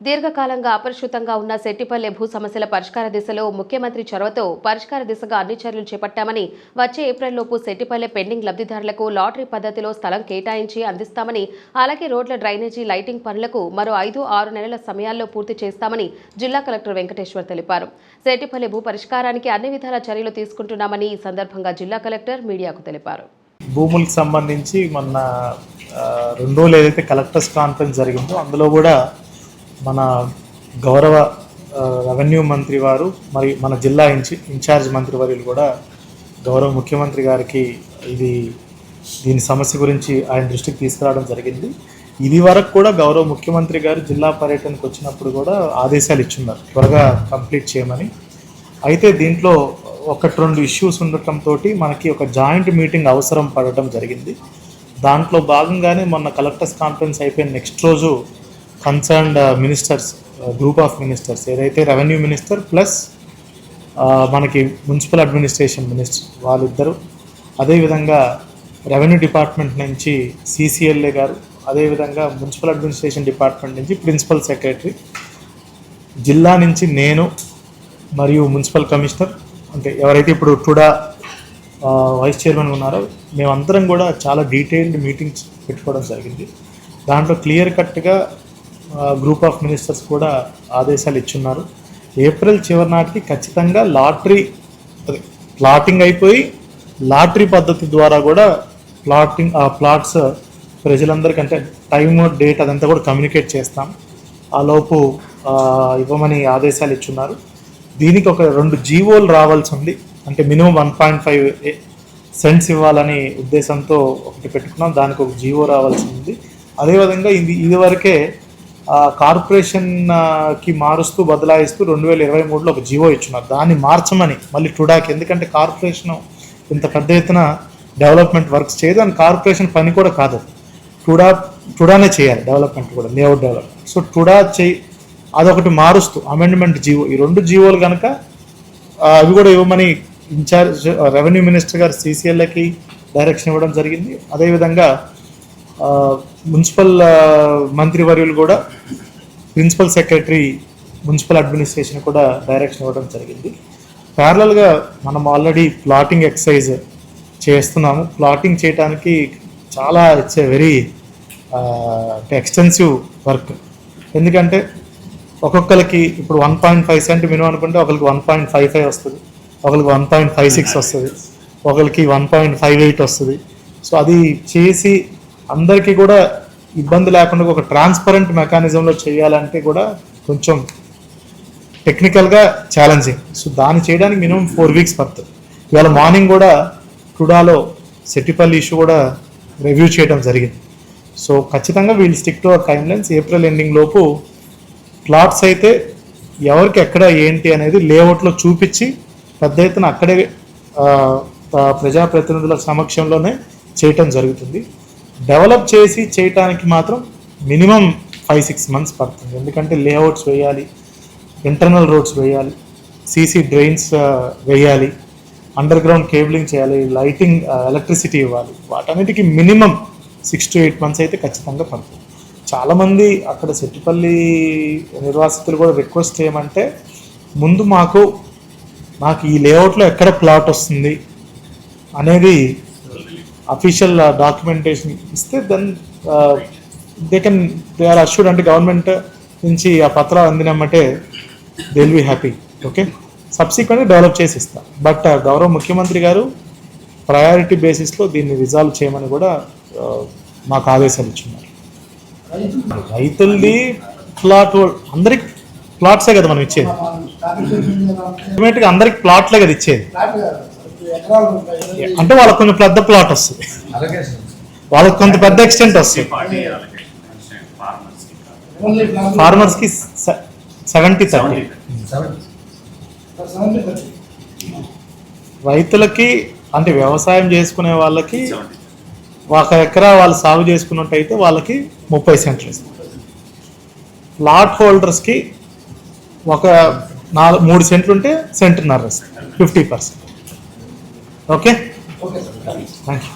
దీర్ఘకాలంగా అపరిశుతంగా ఉన్న సెట్టిపల్లె భూ సమస్యల పరిష్కార దిశలో ముఖ్యమంత్రి చొరవతో పరిష్కార దిశగా అన్ని చర్యలు చేపట్టామని వచ్చే ఏప్రిల్లోపు సెట్టిపల్లె పెండింగ్ లబ్ధిదారులకు లాటరీ పద్ధతిలో స్థలం కేటాయించి అందిస్తామని అలాగే రోడ్ల డ్రైనేజీ లైటింగ్ పనులకు మరో ఐదు ఆరు నెలల సమయాల్లో పూర్తి చేస్తామని జిల్లా కలెక్టర్ వెంకటేశ్వర్ తెలిపారు. సెట్టిపల్లె భూ పరిష్కారానికి అన్ని విధాల చర్యలు తీసుకుంటున్నామని ఈ సందర్భంగా జిల్లా కలెక్టర్ మీడియాకు తెలిపారు. భూములకు సంబంధించి మొన్న రెండు రోజులు ఏదైతే కలెక్టర్స్ కాన్ఫరెన్స్ జరిగిందో అందులో కూడా మన గౌరవ రెవెన్యూ మంత్రి వారు మరి మన జిల్లా ఇన్ఛి ఇన్ఛార్జ్ మంత్రి వర్యులు కూడా గౌరవ ముఖ్యమంత్రి గారికి ఇది దీని సమస్య గురించి ఆయన దృష్టికి తీసుకురావడం జరిగింది. ఇది వరకు కూడా గౌరవ ముఖ్యమంత్రి గారు జిల్లా పర్యటనకు వచ్చినప్పుడు కూడా ఆదేశాలు ఇచ్చున్నారు. త్వరగా కంప్లీట్ చేయమని. అయితే దీంట్లో ఒకటి రెండు ఇష్యూస్ ఉండటంతో మనకి ఒక జాయింట్ మీటింగ్ అవసరం పడటం జరిగింది. దాంట్లో భాగంగానే మొన్న కలెక్టర్స్ కాన్ఫరెన్స్ అయిపోయిన నెక్స్ట్ రోజు concerned ministers group of ministers ఏదైతే రెవెన్యూ మినిస్టర్ ప్లస్ మనకి మున్సిపల్ అడ్మినిస్ట్రేషన్ మినిస్టర్ వాళ్ళిద్దరు. అదేవిధంగా రెవెన్యూ డిపార్ట్మెంట్ నుంచి సిసిఎల్ఏ గారు అదేవిధంగా మున్సిపల్ అడ్మినిస్ట్రేషన్ డిపార్ట్మెంట్ నుంచి ప్రిన్సిపల్ సెక్రటరీ జిల్లా నుంచి నేను మరియు మున్సిపల్ కమిషనర్ అంటే ఎవరైతే ఇప్పుడు టుడా వైస్ చైర్మన్ ఉన్నారో మేమందరం కూడా చాలా డీటెయిల్డ్ మీటింగ్స్ పెట్టుకోవడం జరిగింది. దాంట్లో క్లియర్ కట్గా గ్రూప్ ఆఫ్ మినిస్టర్స్ కూడా ఆదేశాలు ఇచ్చున్నారు. ఏప్రిల్ చివరి నాటికి ఖచ్చితంగా లాటరీ ప్లాటింగ్ అయిపోయి లాటరీ పద్ధతి ద్వారా కూడా ప్లాటింగ్ ఆ ప్లాట్స్ ప్రజలందరికీ అంటే టైమ్ డేట్ అదంతా కూడా కమ్యూనికేట్ చేస్తాం. ఆ లోపు ఇవ్వమని ఆదేశాలు ఇచ్చున్నారు. దీనికి ఒక రెండు జీవోలు రావాల్సి ఉంది. అంటే minimum one point five cents ఇవ్వాలని ఉద్దేశంతో ఒకటి పెట్టుకున్నాం. దానికి ఒక జీవో రావాల్సి ఉంది. అదేవిధంగా ఇది ఇదివరకే కార్పొరేషన్కి కార్పొరేషన్కి మారుస్తూ బదలాయిస్తూ రెండు వేల ఇరవై మూడులో ఒక జీవో ఇచ్చినారు దాన్ని మార్చమని మళ్ళీ టుడాకి. ఎందుకంటే కార్పొరేషన్ ఇంత పెద్ద ఎత్తున డెవలప్మెంట్ వర్క్స్ చేయదు. అండ్ కార్పొరేషన్ పని కూడా కాదు. టుడా టుడానే చేయాలి డెవలప్మెంట్ కూడా లేఅవుట్ డెవలప్మెంట్. సో టుడా చేయి అదొకటి మారుస్తూ అమెండ్మెంట్ జీవో. ఈ రెండు జీవోలు కనుక అవి కూడా ఇవ్వమని ఇన్ఛార్జ్ రెవెన్యూ మినిస్టర్ గారు సీసీఎల్ఏకి డైరెక్షన్ ఇవ్వడం జరిగింది. అదేవిధంగా మున్సిపల్ ఆ, మంత్రివర్యులు కూడా ప్రిన్సిపల్ సెక్రటరీ మున్సిపల్ అడ్మినిస్ట్రేషన్ కూడా డైరెక్షన్ ఇవ్వడం జరిగింది. ప్యారలల్గా మనం ఆల్రెడీ ప్లాటింగ్ ఎక్సర్సైజ్ చేస్తున్నాము. ప్లాటింగ్ చేయడానికి చాలా it's a very extensive work. ఎందుకంటే ఒక్కొక్కరికి ఇప్పుడు one point five cent minimum అనుకుంటే ఒకరికి వన్ పాయింట్ ఫైవ్ ఫైవ్ వస్తుంది. ఒకరికి వన్ పాయింట్ ఫైవ్ సిక్స్ వస్తుంది. ఒకరికి వన్ పాయింట్ ఫైవ్ ఎయిట్ వస్తుంది. సో అది చేసి అందరికీ కూడా ఇబ్బంది లేకుండా ఒక ట్రాన్స్పరెంట్ మెకానిజంలో చేయాలంటే కూడా కొంచెం టెక్నికల్గా ఛాలెంజింగ్ సో దాన్ని చేయడానికి మినిమం ఫోర్ వీక్స్ పడుతుంది. ఇవాళ మార్నింగ్ కూడా టుడాలో సెట్టిపల్లి ఇష్యూ కూడా రివ్యూ చేయడం జరిగింది. సో ఖచ్చితంగా వీళ్ళు stick to our timelines April ending లోపు ప్లాట్స్ అయితే ఎవరికి ఎక్కడ ఏంటి అనేది లేఅవుట్లో చూపించి పెద్ద ఎత్తున అక్కడే ప్రజాప్రతినిధుల సమక్షంలోనే చేయటం జరుగుతుంది. డెవలప్ చేసి చేయటానికి మాత్రం మినిమం ఫైవ్ సిక్స్ మంత్స్ పడుతుంది. ఎందుకంటే లేఅవుట్స్ వేయాలి ఇంటర్నల్ రోడ్స్ వేయాలి సీసీ డ్రైన్స్ uh, వేయాలి అండర్ గ్రౌండ్ కేబులింగ్ చేయాలి లైటింగ్ ఎలక్ట్రిసిటీ uh, ఇవ్వాలి. వాటన్నిటికీ minimum six to eight months అయితే ఖచ్చితంగా పడుతుంది. చాలామంది అక్కడ సెట్టిపల్లి నిర్వాసితులు కూడా రిక్వెస్ట్ చేయమంటే ముందు మాకు నాకు ఈ లేఅవుట్లో ఎక్కడ ప్లాట్ వస్తుంది అనేది అఫీషియల్ డాక్యుమెంటేషన్ uh, ఇస్తే then they can they are assured అంటే గవర్నమెంట్ నుంచి ఆ పత్రాలు అందినమ్మంటే they will be happy okay సబ్సిక్వెంట్గా develop చేసి ఇస్తా. బట్ uh, గౌరవ ముఖ్యమంత్రి గారు ప్రయారిటీ బేసిస్లో దీన్ని రిజాల్వ్ చేయమని కూడా uh, మాకు ఆదేశాలు ఇచ్చున్నారు. రైతులది ప్లాట్ అందరికి ప్లాట్సే కదా మనం ఇచ్చేది? అల్టిమేట్గా అందరికి ప్లాట్లే కదా ఇచ్చేది? అంటే వాళ్ళకి కొంచెం పెద్ద ప్లాట్ వస్తుంది. వాళ్ళకి కొంత పెద్ద ఎక్స్టెంట్ వస్తుంది. ఫార్మర్స్కి సెవెంటీ థర్టీ సెవెన్ రైతులకి అంటే వ్యవసాయం చేసుకునే వాళ్ళకి ఒక ఎకరా వాళ్ళు సాగు చేసుకున్నట్టయితే వాళ్ళకి ముప్పై సెంట్లు ఇస్తారు ప్లాట్ హోల్డర్స్కి ఒక నాలుగు మూడు సెంట్లు ఉంటే సెంటున్నర ఇస్తారు fifty percent okay okay sir thank you